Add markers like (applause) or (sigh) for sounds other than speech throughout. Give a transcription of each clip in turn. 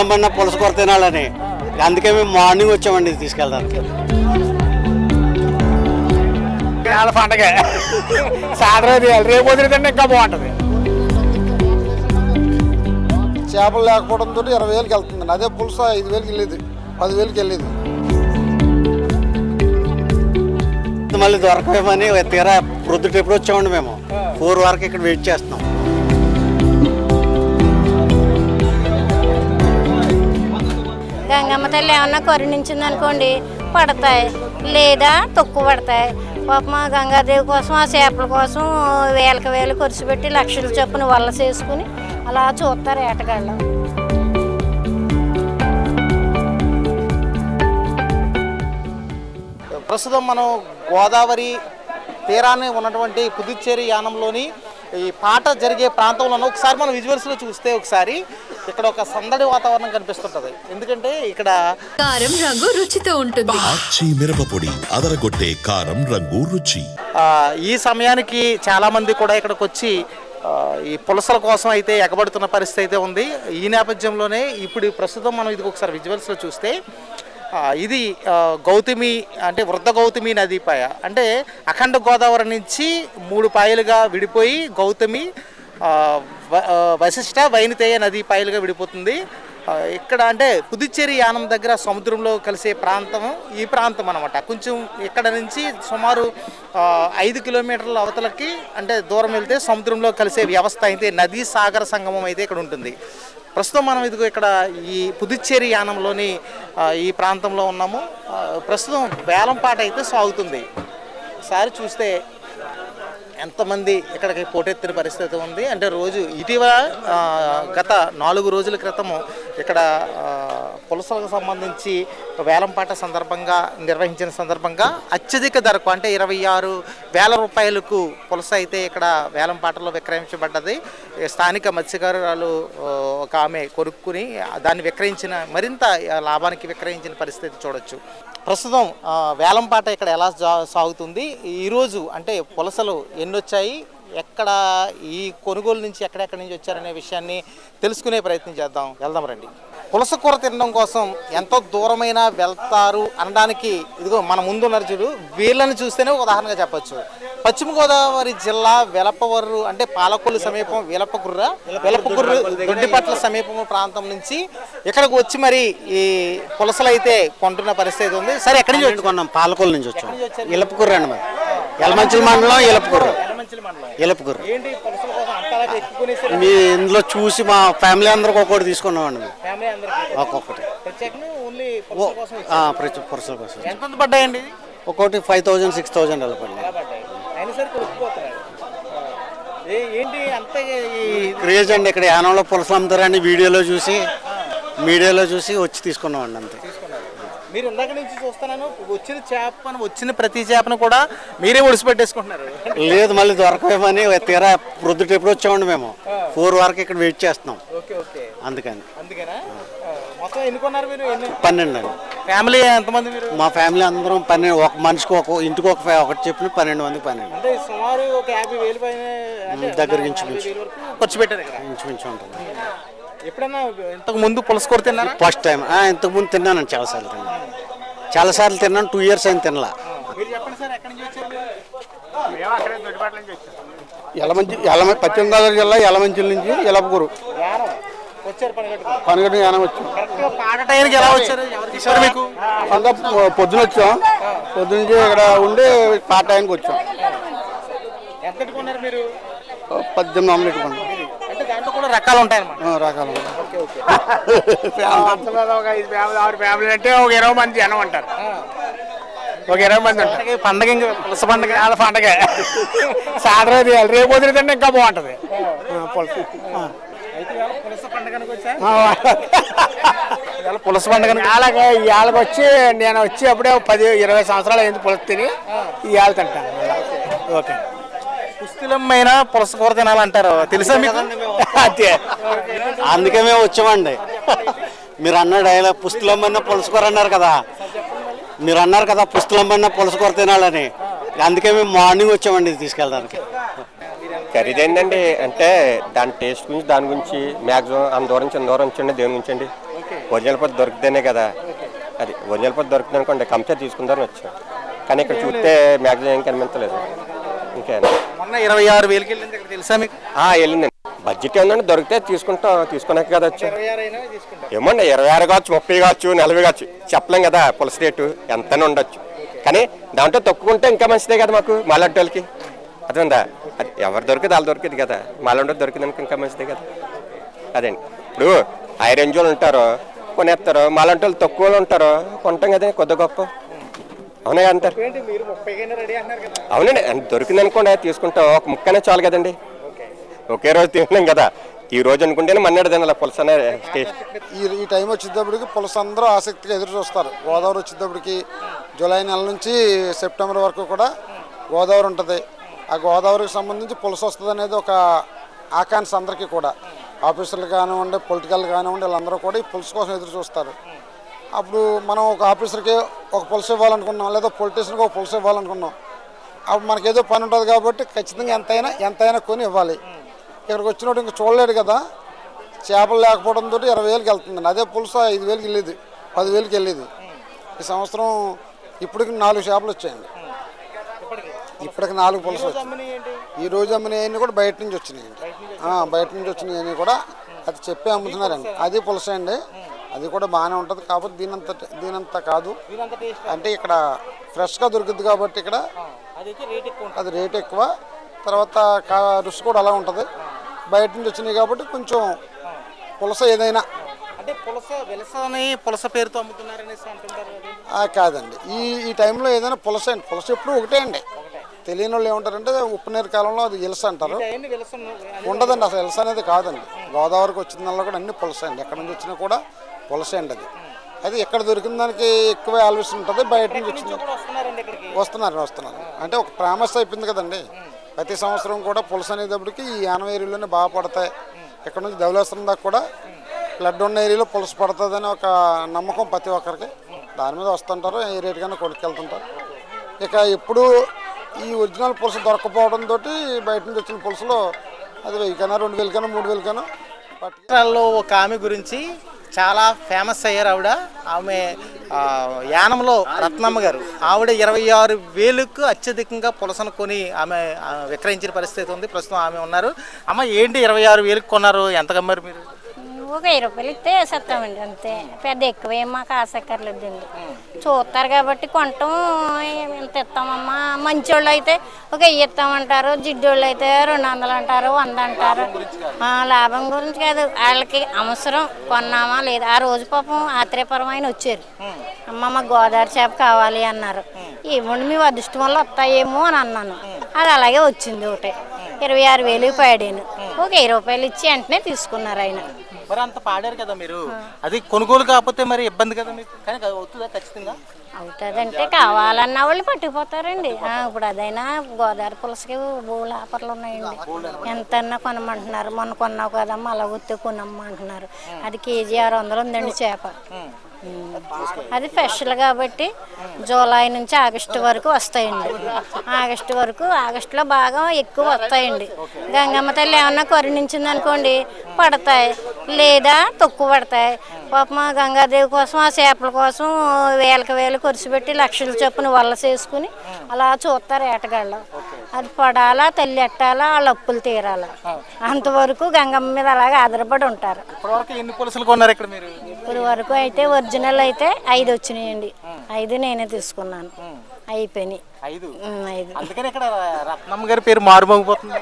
పుస్తులమ్మన్న పులస కూర తినాలని. అందుకే మేము మార్నింగ్ వచ్చామండి తీసుకెళ్ళడానికి వాళ్ళ పండగ. సాయంత్రం రేపు వదిలితే ఇంకా బాగుంటుంది. చేపలు లేకపోవడంతో ఇరవై వేలకి వెళ్తుంది అదే పులుసు? ఐదు వేలకి వెళ్ళేది. పదివేలకి వెళ్ళేది. మళ్ళీ దొరకమని తీరా ప్రొద్దుట ఎప్పుడు వచ్చామండి మేము. ఫోర్ వరకు ఇక్కడ వెయిట్ చేస్తున్నాం. గంగమ్మ తల్లి ఏమన్నా కరుణించింది అనుకోండి పడతాయి. లేదా తక్కువ పడతాయి. పాపం గంగాదేవి కోసం ఆ చేపల కోసం వేలకు వేలు ఖర్చు పెట్టి లక్షల చొప్పున వల్ల చేసుకుని అలా చూస్తారు ఏటగాళ్ళు. ప్రస్తుతం మనం గోదావరి తీరాన్ని ఉన్నటువంటి పుదుచ్చేరి యానంలోని ఈ పాట జరిగే ప్రాంతంలో ఒకసారి మనం విజువల్స్లో చూస్తే ఒకసారి ఇక్కడ ఒక సందడి వాతావరణం కనిపిస్తుంటుంది. ఎందుకంటే ఇక్కడ కారం రంగు రుచితో ఉంటుంది. ఆచి మిరపపొడి అదరగొట్టే కారం రంగు రుచి. ఆ, ఈ సమయానికి చాలామంది కూడా ఇక్కడికి వచ్చి ఆ, ఈ పులసల కోసం అయితే ఎగబడుతున్న పరిస్థితి అయితే ఉంది. ఈ నేపథ్యంలోనే ఇప్పుడు ప్రస్తుతం మనం ఇది ఒకసారి విజువల్స్లో చూస్తే ఆ, ఇది ఆ, గౌతమి అంటే వృద్ధ గౌతమి నదీ పాయ. అంటే అఖండ గోదావరి నుంచి మూడు పాయలుగా విడిపోయి గౌతమి ఆ, వశిష్ట వైనితేయ నది పాయలుగా విడిపోతుంది. ఇక్కడ అంటే పుదుచ్చేరి యానం దగ్గర సముద్రంలో కలిసే ప్రాంతం ఈ ప్రాంతం అనమాట కొంచెం ఇక్కడ నుంచి సుమారు ఐదు కిలోమీటర్ల అవతలకి అంటే దూరం వెళ్తే సముద్రంలో కలిసే వ్యవస్థ అయితే నదీ సాగర సంగమం అయితే ఇక్కడ ఉంటుంది. ప్రస్తుతం మనం ఇదిగో ఇక్కడ ఈ పుదుచ్చేరి యానంలోని ఈ ప్రాంతంలో ఉన్నాము. ప్రస్తుతం వేలంపాట అయితే సాగుతుంది. సారి చూస్తే ఎంతమంది ఇక్కడికి పోటెత్తిన పరిస్థితి ఉంది అంటే రోజు ఇటీవల గత నాలుగు రోజుల క్రితము ఇక్కడ పులసలకు సంబంధించి వేలంపాట సందర్భంగా నిర్వహించిన సందర్భంగా అత్యధిక ధరకు అంటే ఇరవై ఆరు వేల రూపాయలకు పులస అయితే ఇక్కడ వేలంపాటలో విక్రయించబడ్డది. స్థానిక మత్స్యకారురాలు ఒక ఆమె కొనుక్కుని దాన్ని విక్రయించిన మరింత లాభానికి విక్రయించిన పరిస్థితి చూడొచ్చు. ప్రస్తుతం వేలంపాట ఇక్కడ ఎలా సాగుతుంది? ఈరోజు అంటే పులసలు ఎన్ని వచ్చాయి ఎక్కడ ఈ కొనుగోలు నుంచి ఎక్కడెక్కడి నుంచి వచ్చారనే విషయాన్ని తెలుసుకునే ప్రయత్నం చేద్దాం. వెళ్దాం రండి. పులస కూర తినడం కోసం ఎంతో దూరమైన వెళ్తారు అనడానికి ఇదిగో మన ముందున్నారు చూడు వీళ్ళని చూస్తేనే ఉదాహరణగా చెప్పొచ్చు. పశ్చిమ గోదావరి జిల్లా వెలపవర్రు అంటే పాలకొల్లు సమీపం వెలపగుర్ర వెలపగుర్రు దొడ్డిపట్ల సమీపం ప్రాంతం నుంచి ఇక్కడికి వచ్చి మరి ఈ పులసలు అయితే కొంటున్న పరిస్థితి ఉంది. సరే ఎక్కడి నుంచి కొన్నాం పాలకొల్లు నుంచి వచ్చాం. ఇలపకుర్ర అండి మరి యలమంచిల మండలం ఇలపకుర్ర ఇలపకుర్ర మీ ఇందులో చూసి మా ఫ్యామిలీ అందరికి ఒక్కొక్కటి తీసుకున్నామండి ఒక్కొక్కటి. పురుషుల కోసం ఎంత పడ్డాయండి? ఒక్కొక్కటి ఫైవ్ థౌజండ్ సిక్స్ థౌజండ్ అలా ఏ ఏంటి అంత ఈ క్రేజ్ అండి ఇక్కడ యానంలో పులసలు అమ్ముతారని వీడియోలో చూసి మీడియాలో చూసి వచ్చి తీసుకున్నామండి అంతే. మీరు ఇందాక నుంచి చూస్తున్నాను వచ్చిన చేపను వచ్చిన ప్రతి చేపను కూడా మీరే ఒడిసి పెట్టేసుకుంటున్నారు. లేదు మళ్ళీ దొరకమని తీరా ప్రొద్దుట ఎప్పుడు వచ్చామండి మేము. ఫోర్ వరకు ఇక్కడ వెయిట్ చేస్తున్నాం. అందుకని. అందుకేనా? మొత్తం ఎన్ని కొన్నారు మీరు? పన్నెండు అండి. ఫ్యామిలీ ఎంతమంది మీరు? మా ఫ్యామిలీ అందరం పన్నెండు ఒక మనిషికి ఒక ఇంటికి ఒక ఒకటి చెప్పిన పన్నెండు మందికి పన్నెండు. అంటే సుమారు ఒక యాభై వేలు పైన అంటే యాభై ఇంచుమించు. వేలు వరకు ఖర్చు పెట్టారు ఇక్కడ. ఇంచుమించు ఉంటుంది. ఎప్పుడైనా ఇంతకు ముందు పులస కూర తిన్నారా? First time. ఇంతకుముందు తిన్నానండి చాలాసార్లు తిన్నాను. చాలాసార్లు తిన్నాను టూ ఇయర్స్ అయింది తినలా. మీరు చెప్పండి సార్ ఎక్కడి నుంచి వచ్చారు యలమ పశ్చిమ గోదావరి జిల్లా యలమంచిల నుంచి యలపకూరు యానం వచ్చారు పనిగట్టు యానం వచ్చాం. కరెక్ట్గా పాట టైంకి ఎలా వచ్చారు? ఎవరు మీకు అంతా పొద్దున వచ్చాం. పొద్దున ఇక్కడ ఉండి పాట టైంకి వచ్చాం. ఎంత మీరు? పద్దెనిమిది వందలు పెట్టుకున్నాం అంటే దాంట్లో కూడా రకాలు ఆ, రకాలు ఓకే ఓకే. ఒక ఐదు ఫ్యామిలీ ఆరు ఫ్యామిలీ అంటే ఒక ఇరవై మంది జనం అంటారు. ఒక ఇరవై మంది పండగ ఇంకా పులస పండగ వాళ్ళ పండగ. రేపు వదిలితే ఇంకా బాగుంటుంది. పులుసు అయితే ఇవాళ పులస పండగనికి వచ్చా ఆ, ఇవాళ పులస పండగనికి ఇవాళకి ఇవాళకి వచ్చి నేను వచ్చి అప్పుడే పది ఇరవై సంవత్సరాలు అయింది పులుసు తిని ఇవాళ తింటాను. ఓకే. పుస్తులమైన పులస కూర తినాలంటారు. తెలుసా మీకు? (laughs) అంతే. అందుకే మేము వచ్చామండి. మీరు అన్న డైలాగ్ పుస్తులమ్మన్న పులసకూర అన్నారు కదా. మీరు అన్నారు కదా పుస్తులమ్మన్న పులసకూర తినాలని. అందుకే మేము మార్నింగ్ వచ్చామండి ఇది తీసుకెళ్ళడానికి. ఖరీదైందండి. అంటే దాని టేస్ట్ గురించి దాని గురించి మ్యాక్సిమం అంత దూరం నుంచి దూరం ఉంచండి దేని గురించి అండి. ఒరిజినల్ పత్తి దొరికితేనే కదా. అది ఒరిజినల్ పత్తి దొరికింది అనుకోండి కంప్లీట్ తీసుకుందారని వచ్చాం. కానీ ఇక్కడ చూస్తే మ్యాక్సిమం ఏం కనిపించలేదు. ఇంకే? మొన్న ఇరవై ఆరు వేలకి వెళ్ళింది ఇక్కడ తెలుసా మీకు? వెళ్ళిందండి బడ్జెట్ ఏంటంటే దొరికితే తీసుకుంటాం తీసుకున్నాక కదా వచ్చాం. ఏమండి ఇరవై ఆరు కావచ్చు ముప్పై కావచ్చు నలభై కావచ్చు చెప్పలేం కదా పులస రేటు ఎంతనే ఉండొచ్చు. కానీ దాంట్లో తక్కువ ఉంటే ఇంకా మంచిదే కదా మాకు మాలాంటి వాళ్ళకి అర్థమైందా? అది ఎవరు దొరికితే వాళ్ళు దొరికింది కదా. మాలాంటి దొరికిందనుకో ఇంకా మంచిదే కదా. అదండి ఇప్పుడు రేంజ్ వాళ్ళు ఉంటారు కొనేస్తారు మాలాంటి వాళ్ళు తక్కువ ఉంటారు కొంటాం కదా కొద్ది గొప్ప. అవునా అంటారు అవునండి దొరికింది అనుకోండి తీసుకుంటాం ఒక ముక్కనే చాలు కదండి. ఒకే రోజు తినలేం కదా. ఈ రోజు అనుకుంటేనే మన్నాడు తినాలి పులస ఈ టైం వచ్చేటప్పటికి పులస అందరూ ఆసక్తిగా ఎదురు చూస్తారు. గోదావరి వచ్చేటప్పటికి జూలై నెల నుంచి సెప్టెంబర్ వరకు కూడా గోదావరి ఉంటుంది. ఆ గోదావరికి సంబంధించి పులస వస్తుంది అనేది ఒక ఆకాంక్ష అందరికీ కూడా. ఆఫీసర్లు కానివ్వండి పొలిటికల్ కానివ్వండి వీళ్ళందరూ కూడా ఈ పులుసు కోసం ఎదురు చూస్తారు. అప్పుడు మనం ఒక ఆఫీసర్కి ఒక పులుసు ఇవ్వాలనుకున్నాం లేదా పొలిటీషియన్కి ఒక పులుసు ఇవ్వాలనుకున్నాం. అప్పుడు మనకి ఏదో పని ఉంటుంది కాబట్టి ఖచ్చితంగా ఎంతైనా ఎంతైనా కొని ఇవ్వాలి. ఇక్కడికి వచ్చినప్పుడు ఇంకా చూడలేడు కదా. చేపలు లేకపోవడంతో ఇరవై వేలకి వెళ్తుందండి. అదే పులుసు ఐదు వేలకి వెళ్ళేది పదివేలకి వెళ్ళేది. ఈ సంవత్సరం ఇప్పటికి నాలుగు చేపలు వచ్చాయండి. ఇప్పటికి నాలుగు పులుసు ఈ రోజు అమ్మినవన్నీ కూడా బయట నుంచి వచ్చినాయండి బయట నుంచి వచ్చినవన్నీ కూడా అది చెప్పి అమ్ముతున్నారండి. అది పులస అండి అది కూడా బాగానే ఉంటుంది. కాకపోతే దీనంత దీనంత కాదు. అంటే ఇక్కడ ఫ్రెష్గా దొరుకుద్ది కాబట్టి ఇక్కడ అది రేట్ ఎక్కువ తర్వాత రుచి కూడా అలా ఉంటుంది. బయట నుంచి వచ్చినాయి కాబట్టి కొంచెం పులస ఏదైనా. అంటే పులస వెలసని పులస పేరుతో అమ్ముతున్నారనేసి అంటుంటారు కాదండి. ఈ ఈ టైంలో ఏదైనా పులస అండి. పులస ఎప్పుడు ఒకటే అండి. తెలియని వాళ్ళు ఏమంటారంటే ఉప్పు నీరు కాలంలో అది ఇలస అంటారు. ఉండదండి అసలు ఇలస అనేది కాదండి. గోదావరికి వచ్చిన దానిలో కూడా అన్ని పులస అండి. ఎక్కడి నుంచి వచ్చినా కూడా పులస అండి అది. అది ఎక్కడ దొరికిన దానికి ఎక్కువ ఆలోచన ఉంటుంది బయట నుంచి వచ్చింది వస్తున్నారు వస్తున్నారు. అంటే ఒక ఫేమస్ అయిపోయింది కదండి. ప్రతి సంవత్సరం కూడా పులస అనేటప్పటికి ఈ యానవ ఏరియాలోనే బాగా పడతాయి. ఇక్కడ నుంచి ధవలేశ్వరం దాకా కూడా ఫ్లడ్ ఉన్న ఏరియాలో పులస పడుతుందని ఒక నమ్మకం ప్రతి ఒక్కరికి. దాని మీద వస్తుంటారు ఏ రేటు కన్నా కొనుక్కెళ్తుంటారు. ఇక ఎప్పుడు ఈ ఒరిజినల్ పులస తోటి బయట నుంచి వచ్చిన పులసలో అది వెయ్యి కన్నా రెండు వేలు కన్నా మూడు వేలు కన్నా. పట్టుకు ఒక ఆమె గురించి చాలా ఫేమస్ అయ్యారు ఆవిడ. ఆమె యానంలో రత్నమ్మ గారు. ఆవిడ ఇరవై ఆరు వేలకు అత్యధికంగా పులసను కొని ఆమె విక్రయించిన పరిస్థితి ఉంది. ప్రస్తుతం ఆమె ఉన్నారు. అమ్మ ఏంటి ఇరవై ఆరు వేలకు కొన్నారు? ఎంత కమ్మారు మీరు? ఒక వెయ్యి రూపాయలు ఇస్తే వేసేస్తామండి అంతే. పెద్ద ఎక్కువ ఏం మాకు ఆసక్కర్లేదండి చూస్తారు కాబట్టి కొంటాం ఎంత ఇస్తామమ్మా? మంచోళ్ళు అయితే ఒక వెయ్యి ఇస్తామంటారు జిడ్డోళ్ళు అయితే రెండు వందలు అంటారు వంద అంటారు. లాభం గురించి కాదు వాళ్ళకి అవసరం కొన్నామా లేదా? ఆ రోజు పాపం ఆత్రేయపరమైన వచ్చారు. అమ్మ మాకు గోదావరి చేప కావాలి అన్నారు. ఇవ్వండి మీ అదృష్టం వల్ల వస్తాయేమో అని అన్నాను. అది అలాగే వచ్చింది ఒకటే. ఇరవై ఆరు వేలు పాడాను. ఒక వెయ్యి రూపాయలు ఇచ్చి వెంటనే తీసుకున్నారు ఆయన. మరి అంత పాడారు కదా మీరు? అది కొనుగోలు కాకపోతే మరి ఇబ్బంది కదా మీకు? కానీ అవుతుందా ఖచ్చితంగా? అవుతుందంటే కావాలన్న వాళ్ళు పట్టుకుపోతారండి. ఇప్పుడు అదైనా గోదావరి పులసకి బోలు ఆఫర్లు ఉన్నాయండి. ఎంతన్నా కొనమంటున్నారు. మొన్న కొన్నావు కదమ్మా అలా గుర్తు కొనమ్మంటున్నారు అది కేజీ ఆరు వందలు ఉందండి చేప. అది స్పెషల్ కాబట్టి జూలై నుంచి ఆగస్టు వరకు వస్తాయండి. ఆగస్టు వరకు ఆగస్టులో బాగా ఎక్కువ వస్తాయండి. గంగమ్మ తల్లి ఏమన్నా కరుణించింది అనుకోండి పడతాయి. లేదా తక్కువ పడతాయి. పాపం గంగాదేవి కోసం ఆ చేపల కోసం వేలకు వేలు ఖర్చు పెట్టి లక్షల చొప్పున వల్ల చేసుకుని అలా చూస్తారు ఏటగాళ్ళు. అది పడాలా తల్లి ఎట్టాలా వాళ్ళ అప్పులు తీరాలా. అంతవరకు గంగమ్మ మీద అలాగే ఆధారపడి ఉంటారు. ఎన్ని కొన్నారు ఇక్కడ మీరు? ఇప్పుడు వరకు అయితే ఒరిజినల్ అయితే ఐదు వచ్చినాయండి. ఐదు నేనే తీసుకున్నాను. అయిపోయినాయి. ఐదు? ఉమ్, ఐదు. అందుకని ఇక్కడ రత్నమ్మ గారి పేరు మారుమోగిపోతుంది.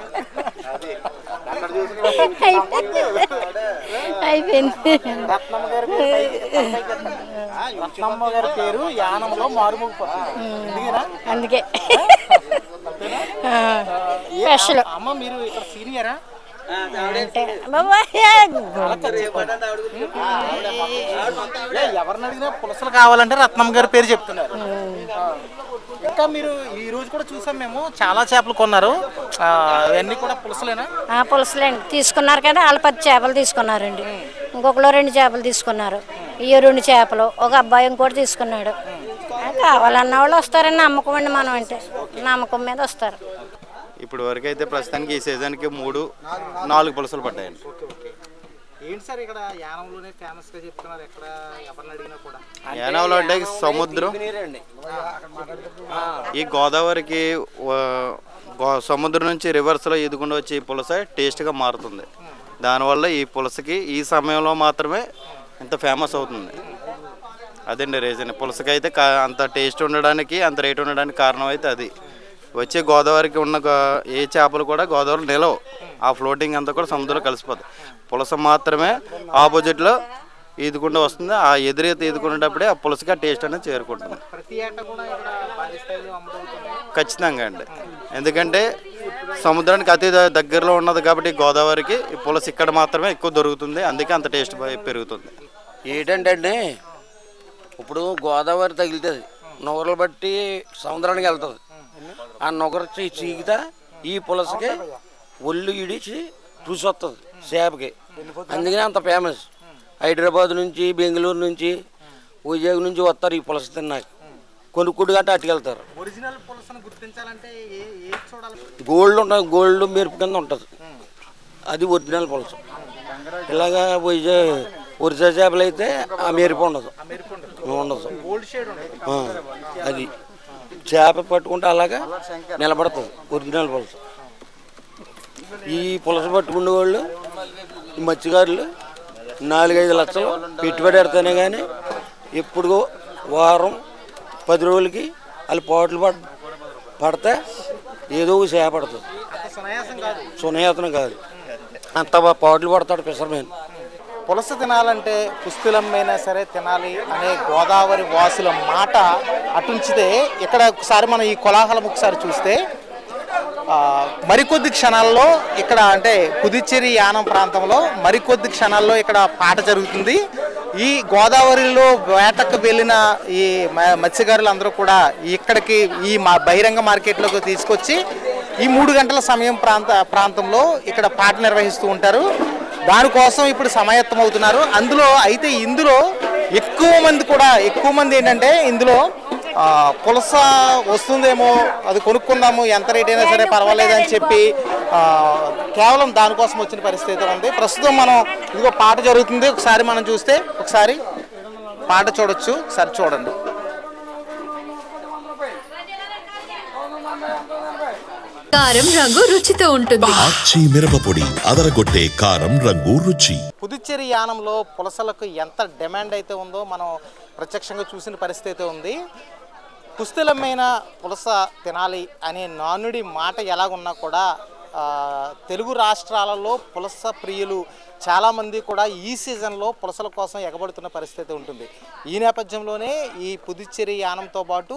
అయిపోయింది. రత్నమ్మ గారి పేరు పైకి- పైకి ఎత్తండి. రత్నమ్మ గారి పేరు యానంలో మారుమోగిపోతుంది. ఎందుకేనా అందుకే. స్పెషల్. అమ్మ మీరు ఇక్కడ సీనియరా? అంటే ఎవరిని అడిగినా పులసలు కావాలంటే రత్నమ్మ గారి పేరు చెప్తున్నారు. ఇంకా మీరు ఈ రోజు కూడా చూసాం మేము చాలా చేపలు కొన్నారు. ఆ, అవన్నీ కూడా పులసలేనా? ఆ పులసలండి. తీసుకున్నారు కదా వాళ్ళు పది చేపలు తీసుకున్నారండి. ఇంకొకరు రెండు చేపలు తీసుకున్నారు. ఈ రెండు చేపలు ఒక అబ్బాయి ఇంకోటి తీసుకున్నాడు. కావాలన్న వాళ్ళు వస్తారని నమ్మకం అండి మనం అంటే నమ్మకం మీద వస్తారు. ఇప్పుడు వరకు అయితే ప్రస్తుతానికి ఈ సీజన్కి మూడు నాలుగు పులసలు పడ్డాయండి. ఏంటి సార్ ఇక్కడ యానంలోనే ఫేమస్గా చెప్తున్నారు? ఎక్కడ ఎవరిని అడిగినా కూడా. యానావులు అంటే సముద్రం. ఈ గోదావరికి సముద్రం నుంచి రివర్స్లో ఈదుకుండా వచ్చే ఈ పులస టేస్ట్గా మారుతుంది. దానివల్ల ఈ పులసకి ఈ సమయంలో మాత్రమే ఇంత ఫేమస్ అవుతుంది. అదండి రీజన్. పులసకైతే కా- అంత టేస్ట్ ఉండడానికి అంత రేట్ ఉండడానికి కారణం అయితే అది. వచ్చే గోదావరికి ఉన్న ఏ చేపలు కూడా గోదావరి నిలవు. ఆ ఫ్లోటింగ్ అంతా కూడా సముద్రంలో కలిసిపోతుంది పులస మాత్రమే ఆపోజిట్లో ఈదుకుండా వస్తుంది. ఆ ఎదురైతే ఈదుకునేటప్పుడే ఆ పులసగా టేస్ట్ అనేది చేరుకుంటుంది. ఖచ్చితంగా అండి. ఎందుకంటే సముద్రానికి అతి ద- దగ్గరలో ఉన్నది కాబట్టి గోదావరికి ఈ పులస ఇక్కడ మాత్రమే ఎక్కువ దొరుకుతుంది. అందుకే అంత టేస్ట్ పెరుగుతుంది. ఏంటంటే అండి ఇప్పుడు గోదావరి తగులుతుంది నూరలు బట్టి సముద్రానికి వెళ్తుంది. ఆ నొగర చీ- చీకితే ఈ పులసకి ఒళ్ళు ఇడిచి రుచి వస్తుంది చేపకి అందుకనే అంత ఫేమస్ హైదరాబాద్ నుంచి బెంగళూరు నుంచి వైజాగ్ నుంచి వస్తారు ఈ పులస తిన్నాక. కొనుక్కుంటు గట్ట అట్టుకెళ్తారు గోల్డ్ ఉంటుంది గోల్డ్ మెరుపు కింద ఉంటుంది. అది ఒరిజినల్ పులస. ఇలాగా వైజాగ్ ఒరిజినల్ చేపలు అయితే ఆ మెరుపు ఉండదు. ఉండదు. అది. చేప పట్టుకుంటే అలాగా నిలబడుతుంది ఒరిజినల్ పులస ఈ పులస పట్టుకునే వాళ్ళు ఈ మత్స్యకారులు నాలుగైదు లక్షలు పెట్టుబడి పెడితేనే కానీ ఎప్పుడు వారం పది రోజులకి వాళ్ళు పాటలు పడ పడితే ఏదో ఒక చేప పడుతుంది అంత సునాయాసం కాదు. సునయాతనం కాదు. అంత పాటలు పడతాడు ఫిషర్మెన్ పులస తినాలంటే పుస్తులమ్మైనా సరే తినాలి అనే గోదావరి వాసుల మాట అటుంచితే ఇక్కడ ఒకసారి మనం ఈ కోలాహలం ఒకసారి చూస్తే మరికొద్ది క్షణాల్లో ఇక్కడ అంటే పుదుచ్చేరి యానం ప్రాంతంలో మరికొద్ది క్షణాల్లో ఇక్కడ పాట జరుగుతుంది. ఈ గోదావరిలో వేటకు వెళ్ళిన ఈ మ- మత్స్యకారులు అందరూ కూడా ఇక్కడికి ఈ మా బహిరంగ మార్కెట్లోకి తీసుకొచ్చి ఈ మూడు గంటల సమయం ప్రాంత ప్రాంతంలో ఇక్కడ పాట నిర్వహిస్తూ ఉంటారు. దానికోసం ఇప్పుడు సమాయత్తం అవుతున్నారు అందులో అయితే ఇందులో ఎక్కువ మంది కూడా ఎక్కువ మంది ఏంటంటే ఇందులో పులస వస్తుందేమో అది కొనుక్కుందాము ఎంత రేట్ అయినా సరే పర్వాలేదు అని చెప్పి ఆ, కేవలం దానికోసం వచ్చిన పరిస్థితి అయితే ఉంది. ప్రస్తుతం మనం ఇదిగో పాట జరుగుతుంది ఒకసారి మనం చూస్తే ఒకసారి పాట చూడొచ్చు ఒకసారి చూడండి. కారం రంగు రుచితో ఉంటుంది. ఆచి మిరపపొడి అదరగొట్టే కారం రంగు రుచి. పుదుచ్చేరి యానంలో పులసలకు ఎంత డిమాండ్ అయితే ఉందో మనం ప్రత్యక్షంగా చూసిన పరిస్థితి అయితే ఉంది. పుస్తులమైన పులస తినాలి అనే నానుడి మాట ఎలాగున్నా కూడా తెలుగు రాష్ట్రాలలో పులస ప్రియులు చాలామంది కూడా ఈ సీజన్లో పులసల కోసం ఎగబడుతున్న పరిస్థితి ఉంటుంది. ఈ నేపథ్యంలోనే ఈ పుదుచ్చేరి యానంతో పాటు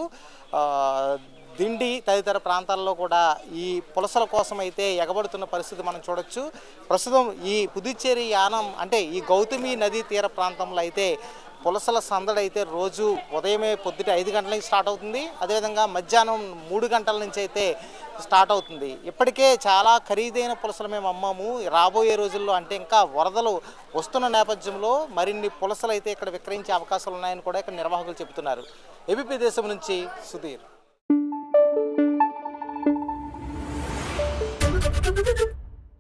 దిండి తదితర ప్రాంతాల్లో కూడా ఈ పులసల కోసం అయితే ఎగబడుతున్న పరిస్థితి మనం చూడొచ్చు. ప్రస్తుతం ఈ పుదుచ్చేరి యానం అంటే ఈ గౌతమి నదీ తీర ప్రాంతంలో అయితే పులసల సందడి అయితే రోజు ఉదయమే పొద్దుట ఐదు గంటల నుంచి స్టార్ట్ అవుతుంది. అదేవిధంగా మధ్యాహ్నం మూడు గంటల నుంచి అయితే స్టార్ట్ అవుతుంది. ఇప్పటికే చాలా ఖరీదైన పులసలు మేము అమ్మాము. రాబోయే రోజుల్లో అంటే ఇంకా వరదలు వస్తున్న నేపథ్యంలో మరిన్ని పులసలు అయితే ఇక్కడ విక్రయించే అవకాశాలు ఉన్నాయని కూడా ఇక్కడ నిర్వాహకులు చెబుతున్నారు. ఏబీపీ దేశం నుంచి సుధీర్.